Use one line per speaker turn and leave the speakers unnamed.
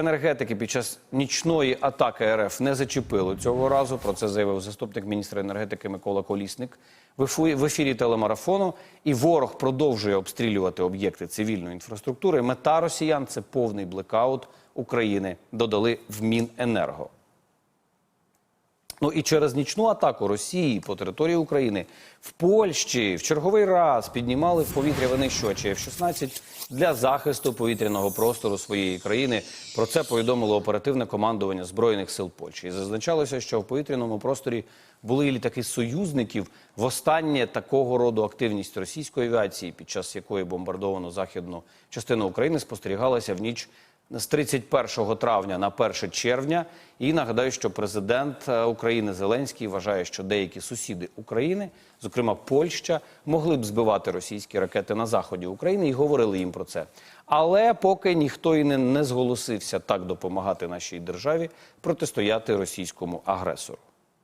енергетики під час нічної атаки РФ не зачепило цього разу. Про це заявив заступник міністра енергетики Микола Колісник в ефірі телемарафону. І ворог продовжує обстрілювати об'єкти цивільної інфраструктури. Мета росіян це повний блекаут України. Додали в Міненерго. Ну і через нічну атаку Росії по території України в Польщі в черговий раз піднімали в повітря винищувачі F-16 для захисту повітряного простору своєї країни. Про це повідомило оперативне командування збройних сил Польщі. І зазначалося, що в повітряному просторі були і літаки союзників. Востаннє такого роду активність російської авіації, під час якої бомбардовано західну частину України, спостерігалася в ніч з 31 травня на 1 червня. І нагадаю, що президент е, України Зеленський вважає, що деякі сусіди України, зокрема Польща, могли б збивати російські ракети на заході України і говорили їм про це. Але поки ніхто і не, не зголосився так допомагати нашій державі протистояти російському агресору.